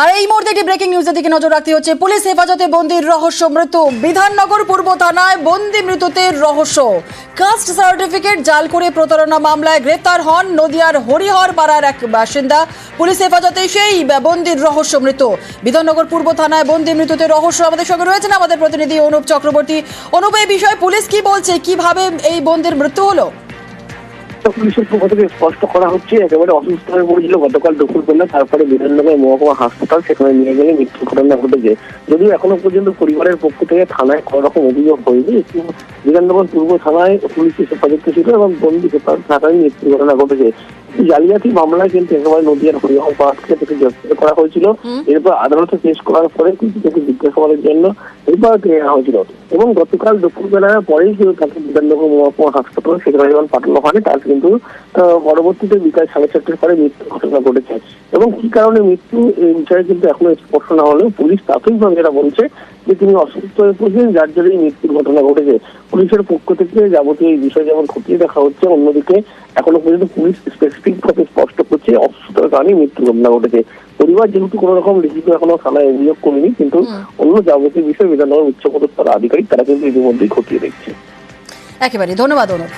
আর এই মুহূর্তে একটি ব্রেকিং নিউজের দিকে নজর রাখতে হচ্ছে। পুলিশ হেফাজতে বন্দির রহস্য মৃত্যু। বিধাননগর, পূর্ব থানায় বন্দি মৃত্যুতে রহস্য। কাস্ট সার্টিফিকেট জাল করে প্রতারণা মামলায় গ্রেপ্তার হন নদিয়ার হরিহর পাড়ার এক বাসিন্দা। পুলিশ হেফাজতে সেই বন্দির রহস্য মৃত্যু। বিধাননগর, পূর্ব থানায় বন্দি মৃত্যুতে রহস্য আমাদের সঙ্গে রয়েছেন আমাদের প্রতিনিধি অনুপ চক্রবর্তী। অনুপ, এই বিষয়ে পুলিশ কি বলছে? কীভাবে এই বন্দির মৃত্যু হলো? পুলিশের পক্ষ থেকে স্পষ্ট করা হচ্ছে, একেবারে অসুস্থ হয়ে পড়েছিল। গতকাল দুপুরবেলা তারপরে বিধাননগর মহকুমা হাসপাতাল সেখানে নিয়ে গেলে মৃত্যুর ঘটনা ঘটেছে। যদিও এখনও পর্যন্ত পরিবারের পক্ষ থেকে থানায় কোনো রকম অভিযোগ হয়নি বিধাননগর পূর্ব থানায় পুলিশের হেফাজতে ছিল এবং বন্দি হেফাজত থাকায় মৃত্যুর ঘটনা ঘটেছে। জালিয়াতি মামলায় কিন্তু একেবারে নদীয়ার হরিহর পাহাড়কে থেকে গ্রেফতার করা হয়েছিল। এরপর আদালতে পেশ করার পরে কিন্তু তাকে জিজ্ঞাসাবাদের জন্য এরপর নেওয়া হয়েছিল। এবং গতকাল দুপুরবেলার পরেই কিন্তু তাকে বিধাননগর মহকুমা হাসপাতাল সেখানে যখন পাঠানো হয় তার কিন্তু পরবর্তীতে বিকাল সাড়ে চারটের পরে মৃত্যু ঘটনা ঘটেছে। এবং কি কারণে মৃত্যু এই বিষয়ে কিন্তু এখনও স্পষ্ট না হলেও পুলিশ প্রাথমিকভাবে যেটা বলছে যে তিনি অসুস্থ হয়ে পড়ছেন যার জন্যই মৃত্যুর ঘটনা ঘটেছে। পুলিশের পক্ষ থেকে যাবতীয় এই বিষয় যেমন খতিয়ে দেখা হচ্ছে অন্যদিকে এখনও পর্যন্ত পুলিশ স্পেসিফিক ভাবে স্পষ্ট করছে অসুস্থতার কারণে মৃত্যুর ঘটনা ঘটেছে। পরিবার যেহেতু কোনো রকম লিখিত এখনও থানায় অভিযোগ করেনি কিন্তু অন্য যাবতীয় বিষয় বিধাননগর উচ্চপদস্থ আধিকারিক তারা কিন্তু ইতিমধ্যেই খতিয়ে দেখছে। একেবারে ধন্যবাদ অনুপ।